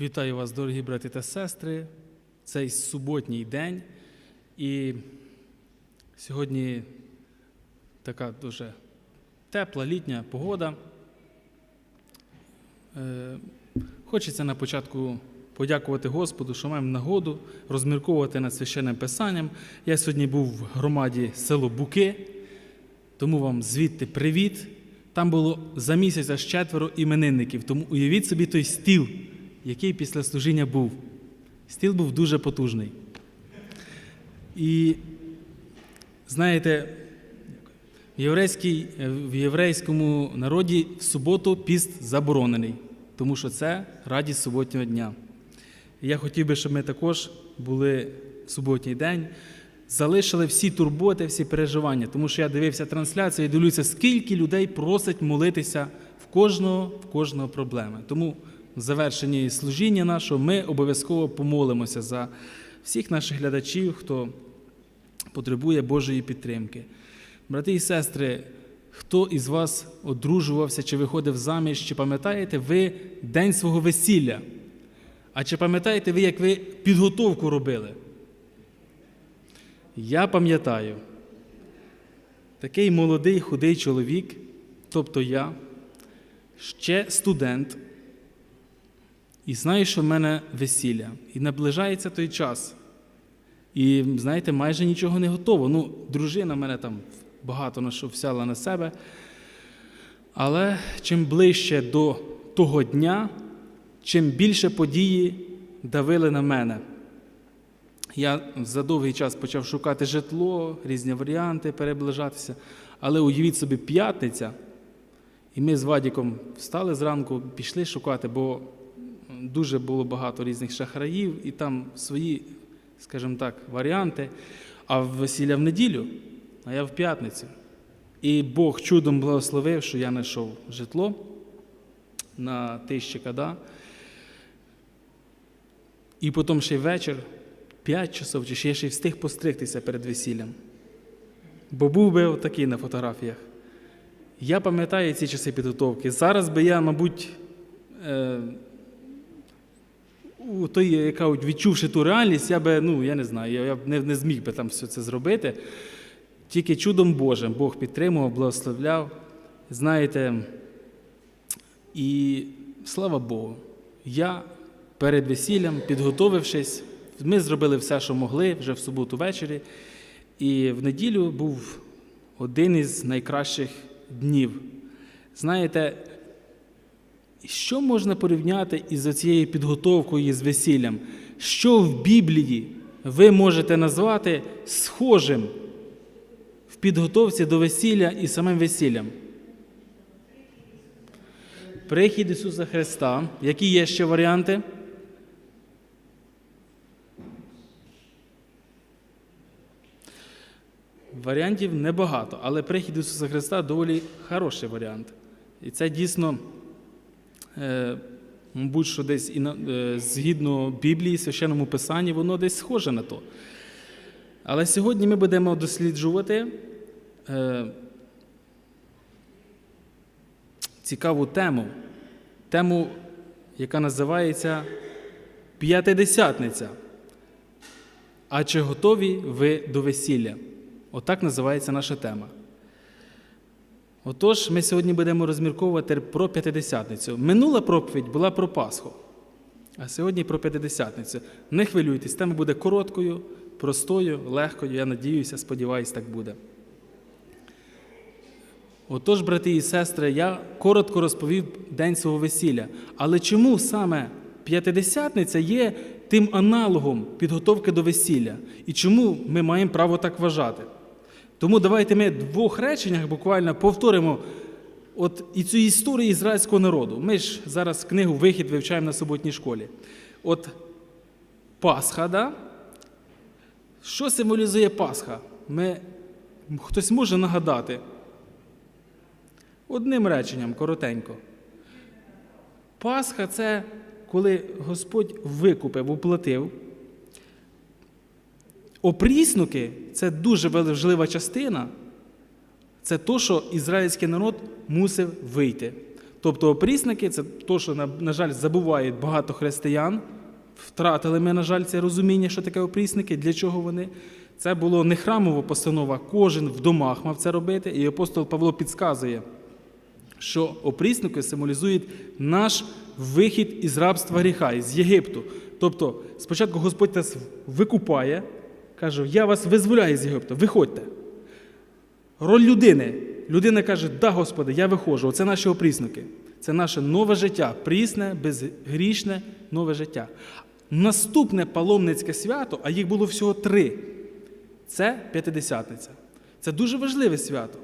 Вітаю вас, дорогі брати та сестри. Цей суботній день. І сьогодні така дуже тепла літня погода. Е, Хочеться на початку подякувати Господу, що маємо нагоду розмірковувати над священним писанням. Я сьогодні був в громаді село Буки, тому вам звідти привіт. Там було за місяць аж четверо іменинників, тому уявіть собі той стіл, який після служіння був. Стіл був дуже потужний. І знаєте, в, єврейській, в єврейському народі в суботу піст заборонений, тому що це радість суботнього дня. Я хотів би, щоб ми також були в суботній день, залишили всі турботи, всі переживання, тому що я дивився трансляцію і дивлюся, скільки людей просить молитися в кожного, в кожного проблеми. Тому завершенні служіння нашого ми обов'язково помолимося за всіх наших глядачів, хто потребує Божої підтримки. Брати і сестри, хто із вас одружувався чи виходив заміж, чи пам'ятаєте ви день свого весілля? А чи пам'ятаєте ви, як ви підготовку робили? Я пам'ятаю, такий молодий худий чоловік, тобто я, ще студент, і знаю, що в мене весілля. І наближається той час. І, знаєте, майже нічого не готово. Ну, дружина мене там багато на що взяла на себе. Але чим ближче до того дня, чим більше події давили на мене. Я за довгий час почав шукати житло, різні варіанти, переближатися. Але уявіть собі, п'ятниця, і ми з Вадіком встали зранку, пішли шукати, бо дуже було багато різних шахраїв, і там свої, скажімо так, варіанти. А в весілля в неділю, а я в п'ятницю. І Бог чудом благословив, що я знайшов житло на тисячі када. І потім ще й вечір, 5 часов, чи ще ще встиг постригтися перед весіллям. Бо був би отакий на фотографіях. Я пам'ятаю ці часи підготовки. Зараз би я, мабуть, е, у той, яка відчувши ту реальність, я би, ну, я не знаю, я, я б не, не зміг би там все це зробити. Тільки чудом Божим Бог підтримував, благословляв. Знаєте, і слава Богу, я перед весіллям, підготовившись, ми зробили все, що могли вже в суботу ввечері. І в неділю був один із найкращих днів. Знаєте, що можна порівняти із цією підготовкою і з весіллям? Що в Біблії ви можете назвати схожим в підготовці до весілля і самим весіллям? Прихід Ісуса Христа. Які є ще варіанти? Варіантів небагато, але прихід Ісуса Христа доволі хороший варіант. І це дійсно, мабуть, що десь і е, згідно Біблії, священному Писанні, воно десь схоже на то. Але сьогодні ми будемо досліджувати е, цікаву тему, тему, яка називається П'ятидесятниця. А чи готові ви до весілля? Отак називається наша тема. Отож, ми сьогодні будемо розмірковувати про п'ятидесятницю. Минула проповідь була про Пасху, а сьогодні про п'ятидесятницю. Не хвилюйтесь, тема буде короткою, простою, легкою. Я надіюся, сподіваюся, так буде. Отож, брати і сестри, я коротко розповів день свого весілля. Але чому саме п'ятидесятниця є тим аналогом підготовки до весілля? І чому ми маємо право так вважати? Тому давайте ми в двох реченнях буквально повторимо от і цю історію ізраїльського народу. Ми ж зараз книгу Вихід вивчаємо на суботній школі. От Пасха, да? що символізує Пасха? Ми, Хтось може нагадати? Одним реченням, коротенько. Пасха це коли Господь викупив, уплатив. Опріснуки це дуже важлива частина. Це то, що ізраїльський народ мусив вийти. Тобто опрісники це те, що, на, жаль, забувають багато християн. Втратили ми, на жаль, це розуміння, що таке опрісники, для чого вони. Це було не храмова постанова, кожен в домах мав це робити. І апостол Павло підказує, що опрісники символізують наш вихід із рабства гріха, із Єгипту. Тобто, спочатку Господь нас викупає, каже: Я вас визволяю з Єгипту, виходьте. Роль людини. Людина каже, да, Господи, я виходжу. Оце наші опрісники. Це наше нове життя, прісне, безгрішне нове життя. Наступне паломницьке свято, а їх було всього три. Це П'ятидесятниця. Це дуже важливе свято.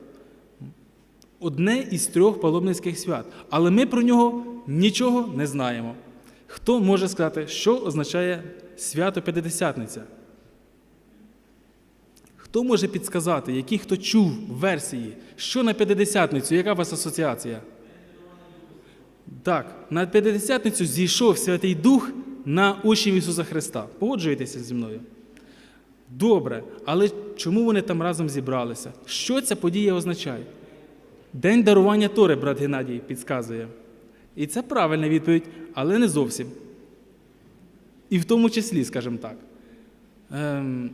Одне із трьох паломницьких свят. Але ми про нього нічого не знаємо. Хто може сказати, що означає свято П'ятидесятниця? Хто може підсказати, які хто чув версії, що на П'ятидесятницю, яка у вас асоціація? Так, на П'ятидесятницю зійшов Святий Дух на учнів Ісуса Христа. Погоджуєтеся зі мною? Добре, але чому вони там разом зібралися? Що ця подія означає? День дарування Тори, брат Геннадій підказує. І це правильна відповідь, але не зовсім. І в тому числі, скажімо так. Ем,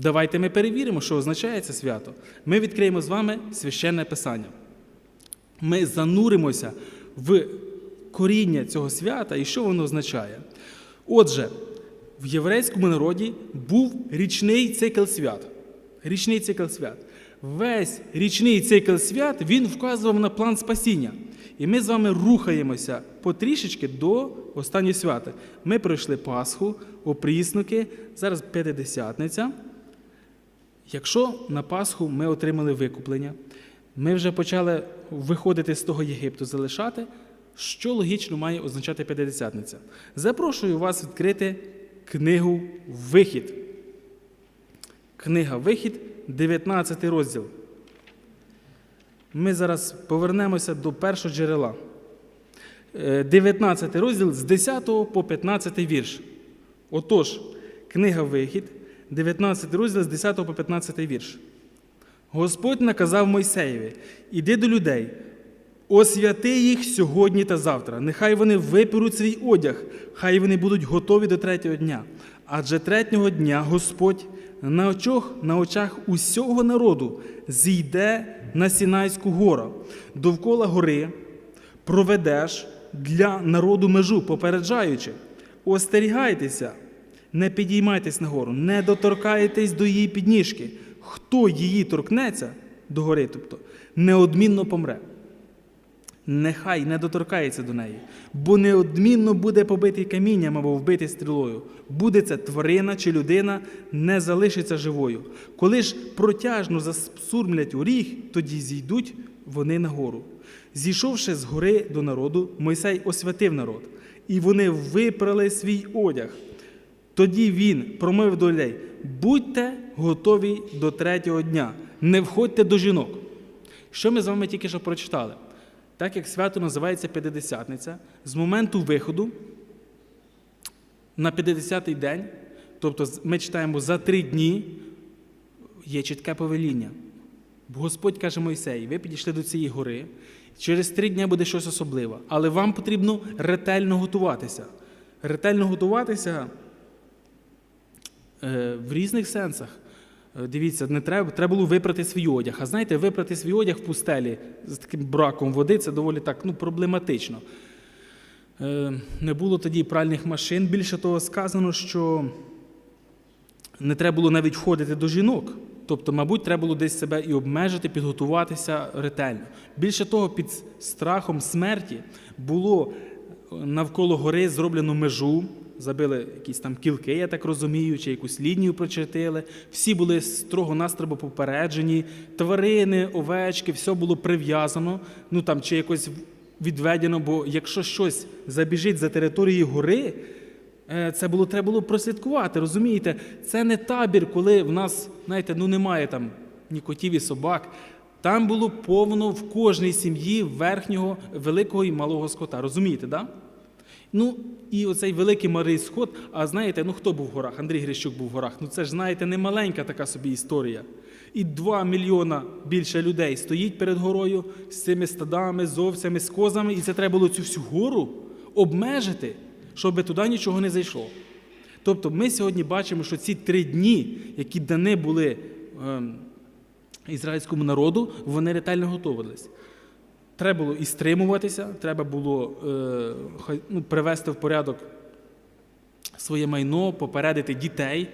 давайте ми перевіримо, що означає це свято. Ми відкриємо з вами священне писання. Ми зануримося в коріння цього свята і що воно означає. Отже, в єврейському народі був річний цикл свят. Річний цикл свят. Весь річний цикл свят він вказував на план спасіння. І ми з вами рухаємося потрішечки до останньої свята. Ми пройшли Пасху, опрісники, зараз п'ятидесятниця. Якщо на Пасху ми отримали викуплення, ми вже почали виходити з того Єгипту, залишати, що логічно має означати п'ятидесятниця. Запрошую вас відкрити книгу Вихід. Книга Вихід, 19 розділ. Ми зараз повернемося до першого джерела. Е, 19 розділ з 10 по 15 вірш. Отож, книга Вихід, 19 розділ з 10 по 15 вірш. Господь наказав Мойсеєві: іди до людей, освяти їх сьогодні та завтра. Нехай вони виперуть свій одяг, хай вони будуть готові до третього дня. Адже третього дня Господь на очах, на очах усього народу зійде на Сінайську гору. Довкола гори проведеш для народу межу, попереджаючи, остерігайтеся, не підіймайтесь на гору, не доторкайтесь до її підніжки. Хто її торкнеться до гори, тобто неодмінно помре. Нехай не доторкається до неї, бо неодмінно буде побитий камінням або вбитий стрілою. Буде це тварина чи людина, не залишиться живою. Коли ж протяжно засурмлять у ріг, тоді зійдуть вони на гору. Зійшовши з гори до народу, Мойсей освятив народ, і вони випрали свій одяг. Тоді він промовив до людей: будьте готові до третього дня, не входьте до жінок. Що ми з вами тільки що прочитали? Так як свято називається П'ятидесятниця, з моменту виходу на 50-й день, тобто ми читаємо за три дні, є чітке повеління. Господь каже Мойсей, ви підійшли до цієї гори, через три дні буде щось особливе, але вам потрібно ретельно готуватися. Ретельно готуватися в різних сенсах. Е, Дивіться, не треба, треба було випрати свій одяг. А знаєте, випрати свій одяг в пустелі з таким браком води це доволі так ну, проблематично. Е, Не було тоді пральних машин. Більше того, сказано, що не треба було навіть входити до жінок. Тобто, мабуть, треба було десь себе і обмежити, підготуватися ретельно. Більше того, під страхом смерті було навколо гори зроблено межу, забили якісь там кілки, я так розумію, чи якусь лінію прочертили. Всі були строго-настрого попереджені, тварини, овечки, все було прив'язано, ну там чи якось відведено, бо якщо щось забіжить за територією гори, е, це було треба було прослідкувати. Розумієте, це не табір, коли в нас, знаєте, ну немає там ні котів і собак. Там було повно в кожній сім'ї верхнього, великого і малого скота. Розумієте, так? Да? Ну, і оцей великий Марий Сход, а знаєте, ну хто був в горах? Андрій Грищук був в горах. Ну це ж, знаєте, не маленька така собі історія. І 2 мільйона більше людей стоїть перед горою з цими стадами, з овцями, з козами, і це треба було цю всю гору обмежити, щоб туди нічого не зайшло. Тобто ми сьогодні бачимо, що ці три дні, які дані були ем, ізраїльському народу, вони ретельно готувалися. Треба було і стримуватися, треба було е, ну, привести в порядок своє майно, попередити дітей,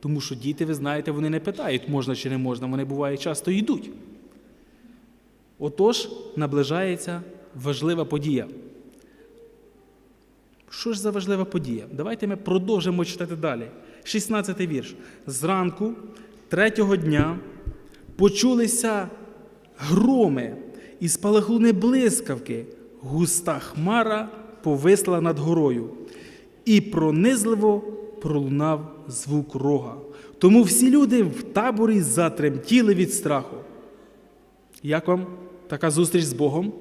тому що діти, ви знаєте, вони не питають, можна чи не можна, вони буває часто йдуть. Отож, наближається важлива подія. Що ж за важлива подія? Давайте ми продовжимо читати далі. 16 вірш. Зранку третього дня почулися громи і спалахуни блискавки, густа хмара повисла над горою, і пронизливо пролунав звук рога. Тому всі люди в таборі затремтіли від страху. Як вам така зустріч з Богом?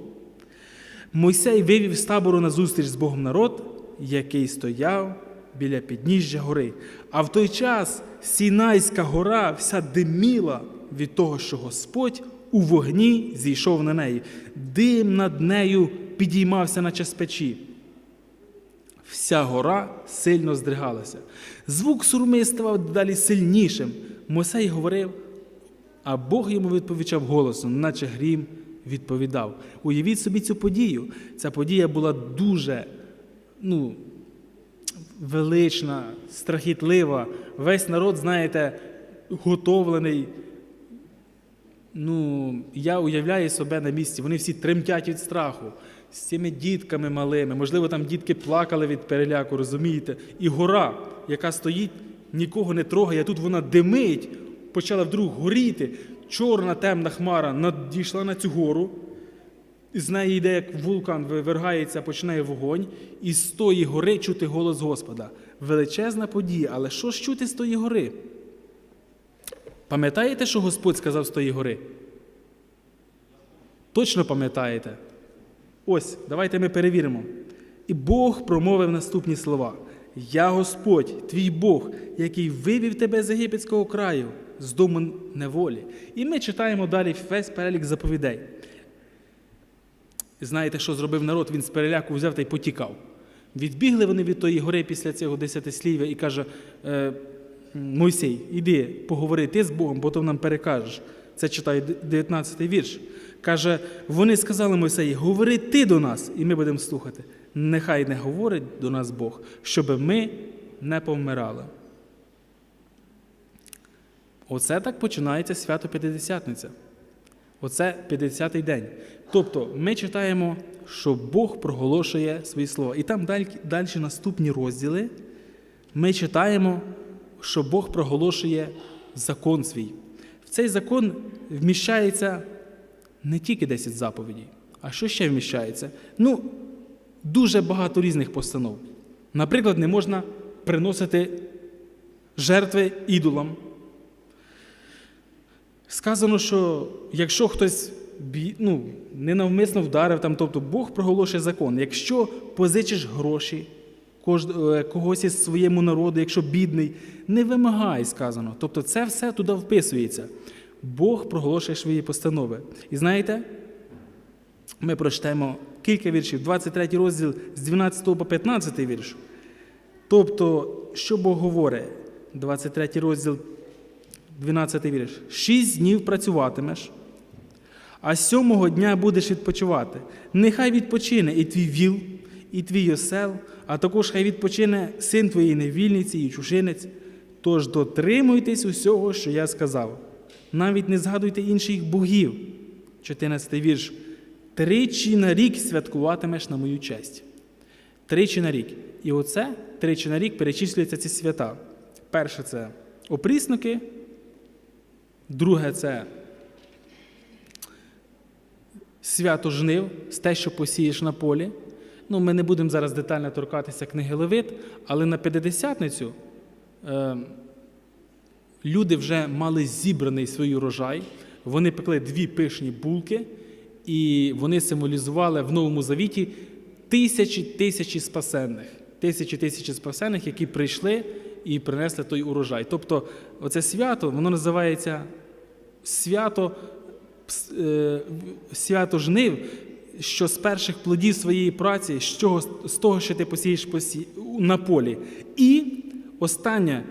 Мойсей вивів з табору на зустріч з Богом народ, який стояв біля підніжжя гори. А в той час Сінайська гора вся диміла від того, що Господь у вогні зійшов на неї. Дим над нею підіймався, наче з печі. Вся гора сильно здригалася. Звук сурми ставав далі сильнішим. Мойсей говорив, а Бог йому відповідав голосом, наче грім відповідав. Уявіть собі цю подію. Ця подія була дуже ну, велична, страхітлива. Весь народ, знаєте, готовлений. Ну, я уявляю себе на місці, вони всі тремтять від страху з цими дітками малими. Можливо, там дітки плакали від переляку, розумієте? І гора, яка стоїть, нікого не трогає, тут вона димить, почала вдруг горіти. Чорна темна хмара надійшла на цю гору, з неї йде, як вулкан вивергається, починає вогонь, і з тої гори чути голос Господа. Величезна подія, але що ж чути з тої гори? Пам'ятаєте, що Господь сказав з тої гори? Точно пам'ятаєте? Ось, давайте ми перевіримо. І Бог промовив наступні слова: Я Господь, твій Бог, який вивів тебе з єгипетського краю, з дому неволі. І ми читаємо далі весь перелік заповідей. Знаєте, що зробив народ? Він з переляку взяв та й потікав. Відбігли вони від тої гори після цього десятислів'я і каже: е, Мойсей, іди поговори ти з Богом, потім нам перекажеш. Це читає 19 вірш. Каже, вони сказали Мойсеї, говори ти до нас, і ми будемо слухати. Нехай не говорить до нас Бог, щоб ми не повмирали. Оце так починається свято П'ятидесятниця. Оце 50-й день. Тобто ми читаємо, що Бог проголошує свої слова. І там далі, далі наступні розділи ми читаємо, що Бог проголошує закон свій. В цей закон вміщається не тільки 10 заповідей, а що ще вміщається? Ну, дуже багато різних постанов. Наприклад, не можна приносити жертви ідолам. Сказано, що якщо хтось ну, ненавмисно вдарив, там, тобто Бог проголошує закон. Якщо позичиш гроші когось із своєму народу, якщо бідний, не вимагай, сказано. Тобто це все туди вписується. Бог проголошує свої постанови. І знаєте, ми прочитаємо кілька віршів, 23 розділ з 12 по 15 вірш. Тобто, що Бог говорить? 23 розділ, 12 вірш. Шість днів працюватимеш, а сьомого дня будеш відпочивати. Нехай відпочине і твій віл, і твій осел, а також хай відпочине син твоєї невільниці і чужинець. Тож дотримуйтесь усього, що я сказав. Навіть не згадуйте інших богів. 14 вірш. Тричі на рік святкуватимеш на мою честь. Тричі на рік. І оце тричі на рік перечислюються ці свята. Перше це опрісники, друге це свято жнив, з те, що посієш на полі. Ну, ми не будемо зараз детально торкатися книги Левит, але на П'ятидесятницю е, люди вже мали зібраний свій урожай, вони пекли дві пишні булки, і вони символізували в Новому Завіті тисячі тисячі спасенних, тисячі тисячі спасенних, які прийшли і принесли той урожай. Тобто, оце свято воно називається свято, е, свято жнив, що з перших плодів своєї праці, з, того, що ти посієш посі- на полі. І останнє,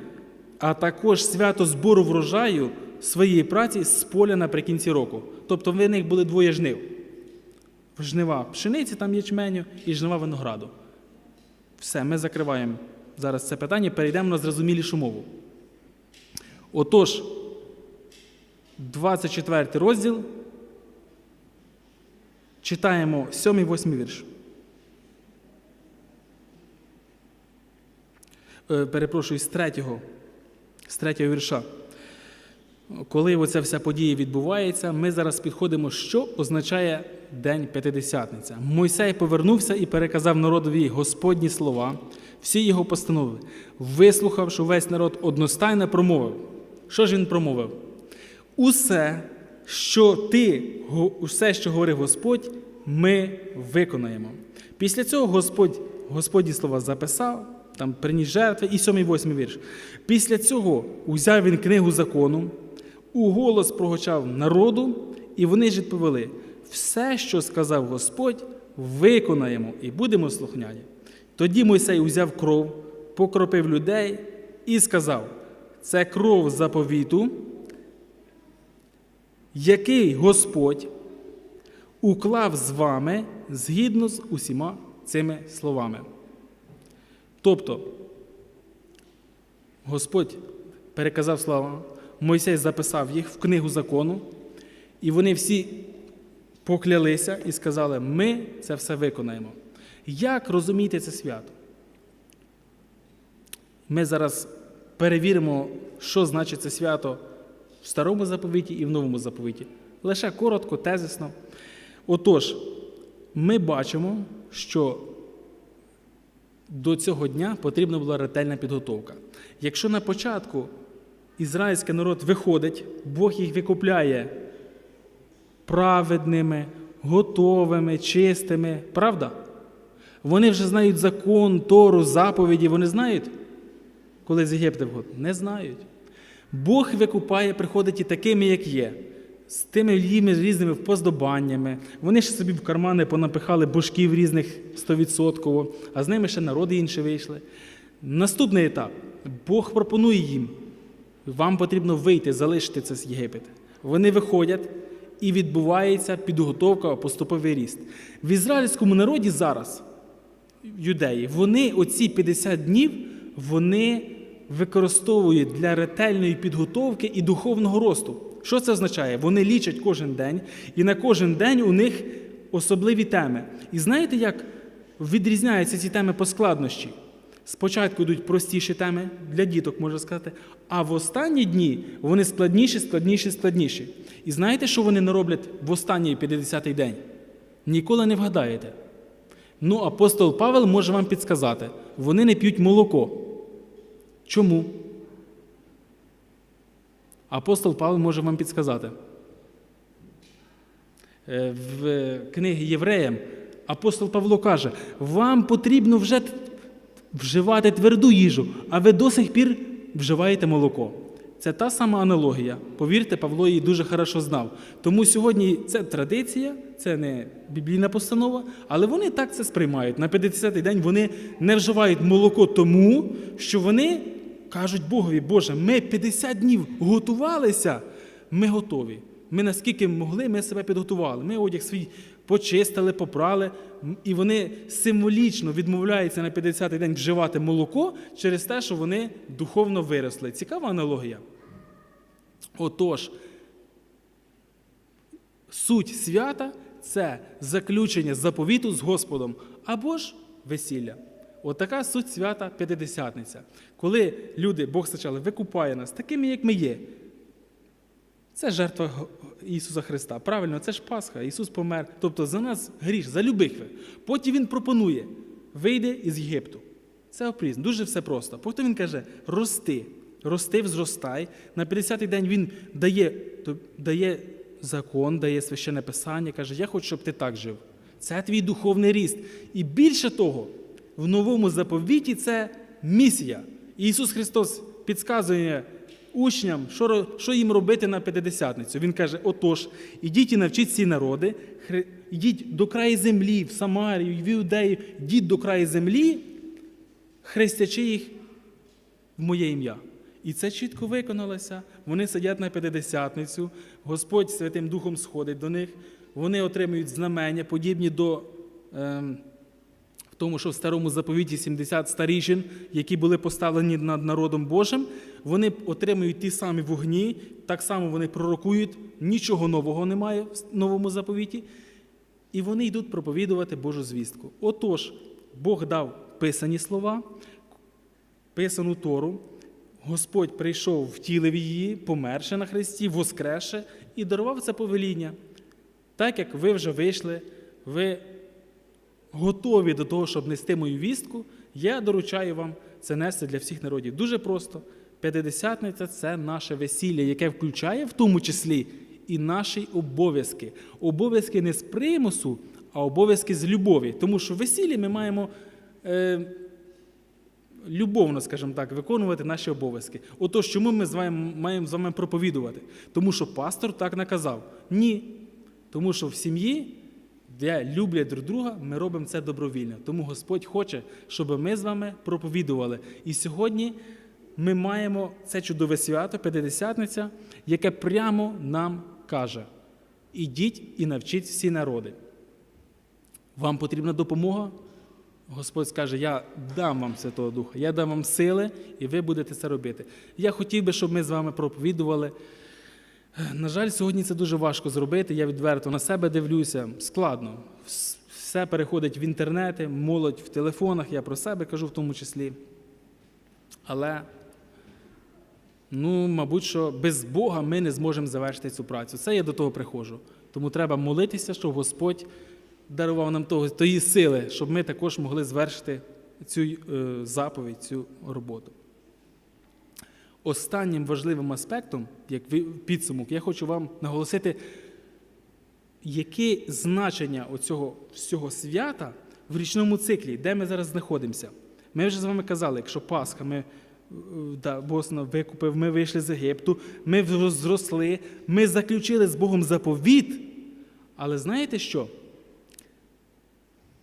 а також свято збору врожаю своєї праці з поля наприкінці року. Тобто в них були двоє жнив. Жнива пшениці, там ячменю, і жнива винограду. Все, ми закриваємо зараз це питання, перейдемо на зрозумілішу мову. Отож, 24 розділ. Читаємо 7-8 вірш. Е, Перепрошую, з третього, з третього вірша. Коли оця вся подія відбувається, ми зараз підходимо, що означає День П'ятидесятниця. Мойсей повернувся і переказав народові Господні слова, всі його постанови. Вислухавши весь народ, одностайно промовив. Що ж він промовив? Усе, що ти, усе, що говорив Господь, ми виконаємо. Після цього Господь, Господні слова записав, там приніс жертви і сьомий восьмий вірш. Після цього узяв він книгу закону, у голос прогочав народу, і вони ж відповіли: все, що сказав Господь, виконаємо і будемо слухняні. Тоді Мойсей узяв кров, покропив людей і сказав: це кров заповіту, який Господь уклав з вами згідно з усіма цими словами. Тобто, Господь переказав слова, Мойсей записав їх в книгу закону, і вони всі поклялися і сказали: ми це все виконаємо. Як розуміти це свято? Ми зараз перевіримо, що значить це свято в старому заповіті і в новому заповіті. Лише коротко, тезисно. Отож, ми бачимо, що до цього дня потрібна була ретельна підготовка. Якщо на початку ізраїльський народ виходить, Бог їх викупляє праведними, готовими, чистими, правда? Вони вже знають закон, Тору, заповіді, вони знають, коли з Єгипта виходять? Не знають. Бог викупає, приходить і такими, як є, з тими різними впоздобаннями. Вони ж собі в кармани понапихали божків різних 100%, а з ними ще народи інші вийшли. Наступний етап. Бог пропонує їм, вам потрібно вийти, залишити це з Єгипет. Вони виходять і відбувається підготовка, поступовий ріст. В ізраїльському народі зараз, юдеї, вони оці 50 днів вони використовують для ретельної підготовки і духовного росту. Що це означає? Вони лічать кожен день, і на кожен день у них особливі теми. І знаєте, як відрізняються ці теми по складнощі? Спочатку йдуть простіші теми для діток, можна сказати, а в останні дні вони складніші, складніші, складніші. І знаєте, що вони не роблять в останній 50-й день? Ніколи не вгадаєте. Ну, апостол Павел може вам підсказати: вони не п'ють молоко. Чому? Апостол Павел може вам підсказати. Е, В книгі Євреям апостол Павло каже: вам потрібно вже вживати тверду їжу, а ви до сих пір вживаєте молоко. Це та сама аналогія. Повірте, Павло її дуже хорошо знав. Тому сьогодні це традиція, це не біблійна постанова, але вони так це сприймають. На 50-й день вони не вживають молоко тому, що вони кажуть Богові, Боже, ми 50 днів готувалися, ми готові. Ми наскільки могли, ми себе підготували. Ми одяг свій почистили, попрали, і вони символічно відмовляються на 50-й день вживати молоко через те, що вони духовно виросли. Цікава аналогія. Отож, суть свята це заключення заповіту з Господом або ж весілля. Отака суть свята П'ятидесятниця. Коли люди, Бог спочатку викупає нас такими, як ми є. Це жертва Ісуса Христа. Правильно, це ж Пасха. Ісус помер. Тобто за нас гріш, за любих. Потім Він пропонує: вийди із Єгипту. Це опрізно, дуже все просто. Потім він каже: рости, рости, взростай. На 50-й день він дає, дає закон, дає священне писання, каже: Я хочу, щоб ти так жив. Це твій духовний ріст. І більше того, в новому заповіті це місія. Ісус Христос підказує учням, що, їм робити на П'ятидесятницю. Він каже: отож, ідіть і навчіть всі народи, ідіть до краю землі, в Самарію, в Іудею, йдіть до краю землі, хрестячи їх в моє ім'я. І це чітко виконалося. Вони сидять на п'ятидесятницю, Господь Святим Духом сходить до них, вони отримують знамення, подібні до в тому, що в старому заповіті 70 старішин, які були поставлені над народом Божим, вони отримують ті самі вогні, так само вони пророкують, нічого нового немає в новому заповіті. І вони йдуть проповідувати Божу звістку. Отож, Бог дав писані слова, писану Тору. Господь прийшов, втілив її, померше на Христі, воскреше і дарував це повеління. Так як ви вже вийшли, ви готові до того, щоб нести мою вістку, я доручаю вам це нести для всіх народів. Дуже просто. П'ятидесятниця це наше весілля, яке включає в тому числі і наші обов'язки. Обов'язки не з примусу, а обов'язки з любові. Тому що в весіллі ми маємо е, любовно, скажімо так, виконувати наші обов'язки. Отож, чому ми з вами маємо з вами проповідувати? Тому що пастор так наказав. Ні. Тому що в сім'ї, де люблять друг друга, ми робимо це добровільно. Тому Господь хоче, щоб ми з вами проповідували. І сьогодні ми маємо це чудове свято, П'ятидесятниця, яке прямо нам каже: ідіть і навчіть всі народи. Вам потрібна допомога? Господь скаже, я дам вам Святого Духа, я дам вам сили, і ви будете це робити. Я хотів би, щоб ми з вами проповідували. На жаль, сьогодні це дуже важко зробити. Я відверто на себе дивлюся. Складно. Все переходить в інтернети, молодь в телефонах, я про себе кажу в тому числі. Але, ну, мабуть, що без Бога ми не зможемо завершити цю працю. Це я до того приходжу. Тому треба молитися, щоб Господь дарував нам того, тої сили, щоб ми також могли звершити цю е, заповідь, цю роботу. Останнім важливим аспектом, як підсумок, я хочу вам наголосити, яке значення оцього всього свята в річному циклі, де ми зараз знаходимося. Ми вже з вами казали, якщо Пасха, ми, е, да, Бог нас викупив, ми вийшли з Єгипту, ми зросли, ми заключили з Богом заповіт. Але знаєте що?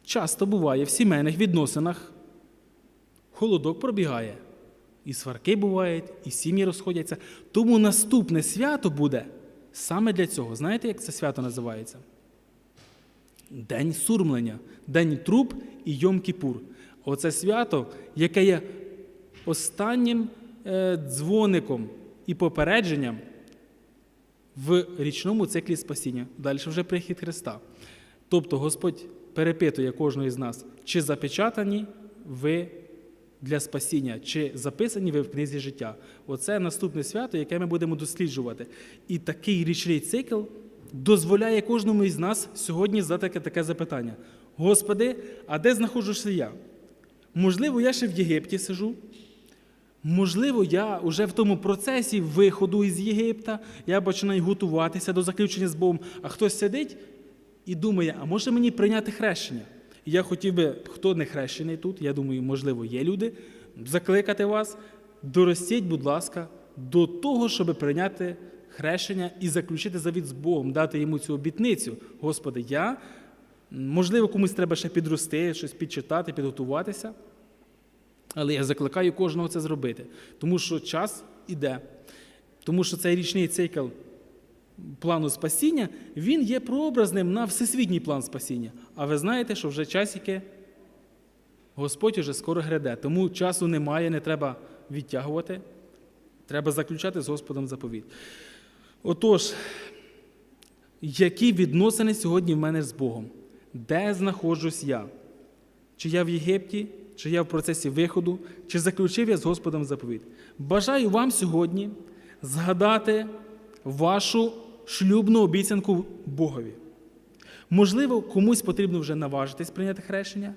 Часто буває в сімейних відносинах холодок пробігає. І сварки бувають, і сім'ї розходяться. Тому наступне свято буде саме для цього. Знаєте, як це свято називається? День сурмлення, День труб і Йом-Кіпур. Оце свято, яке є останнім е, дзвоником і попередженням в річному циклі спасіння. Далі вже прихід Христа. Тобто Господь перепитує кожного із нас, чи запечатані ви для спасіння, чи записані ви в книзі життя. Оце наступне свято, яке ми будемо досліджувати. І такий річний цикл дозволяє кожному із нас сьогодні задати таке запитання: Господи, а де знаходжуся я? Можливо, я ще в Єгипті сижу. Можливо, я вже в тому процесі виходу із Єгипта, я починаю готуватися до заключення з Богом, а хтось сидить і думає, а може мені прийняти хрещення? Я хотів би, хто не хрещений тут, я думаю, можливо, є люди, закликати вас, доростіть, будь ласка, до того, щоб прийняти хрещення і заключити завіт з Богом, дати йому цю обітницю. Господи, я, можливо, комусь треба ще підрости, щось підчитати, підготуватися. Але я закликаю кожного це зробити, тому що час іде. Тому що цей річний цикл плану спасіння, він є прообразним на всесвітній план спасіння. А ви знаєте, що вже часики Господь уже скоро гряде. Тому часу немає, не треба відтягувати. Треба заключати з Господом заповіт. Отож, які відносини сьогодні в мене з Богом? Де знаходжусь я? Чи я в Єгипті, чи я в процесі виходу, чи заключив я з Господом заповіт? Бажаю вам сьогодні згадати вашу шлюбну обіцянку Богові. Можливо, комусь потрібно вже наважитись прийняти хрещення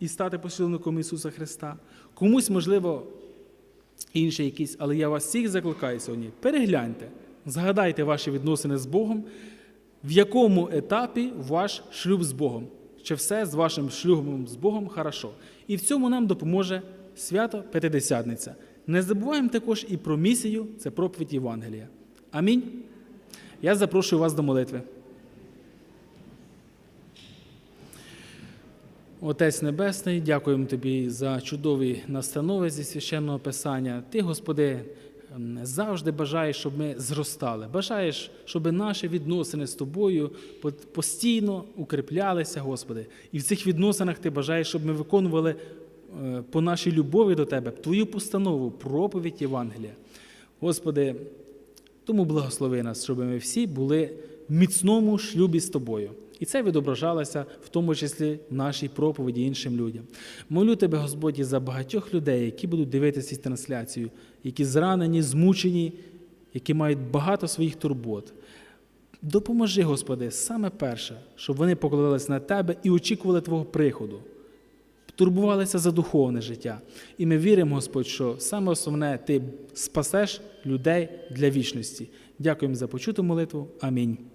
і стати послідовником Ісуса Христа. Комусь, можливо, інший якийсь, але я вас всіх закликаю сьогодні. Перегляньте, згадайте ваші відносини з Богом, в якому етапі ваш шлюб з Богом. Чи все з вашим шлюбом з Богом хорошо. І в цьому нам допоможе свято П'ятидесятниця. Не забуваємо також і про місію це проповідь Євангелія. Амінь. Я запрошую вас до молитви. Отець Небесний, дякуємо Тобі за чудові настанови зі священного Писання. Ти, Господи, завжди бажаєш, щоб ми зростали. Бажаєш, щоб наші відносини з тобою постійно укріплялися, Господи. І в цих відносинах Ти бажаєш, щоб ми виконували е, по нашій любові до Тебе Твою постанову, проповідь Євангелія. Господи, тому благослови нас, щоб ми всі були в міцному шлюбі з тобою. І це відображалося в тому числі в нашій проповіді іншим людям. Молю тебе, Господі, за багатьох людей, які будуть дивитися цю трансляцію, які зранені, змучені, які мають багато своїх турбот. Допоможи, Господи, саме перше, щоб вони покладалися на Тебе і очікували Твого приходу, турбувалися за духовне життя. І ми віримо, Господь, що саме основне Ти спасеш людей для вічності. Дякуємо за почуту молитву. Амінь.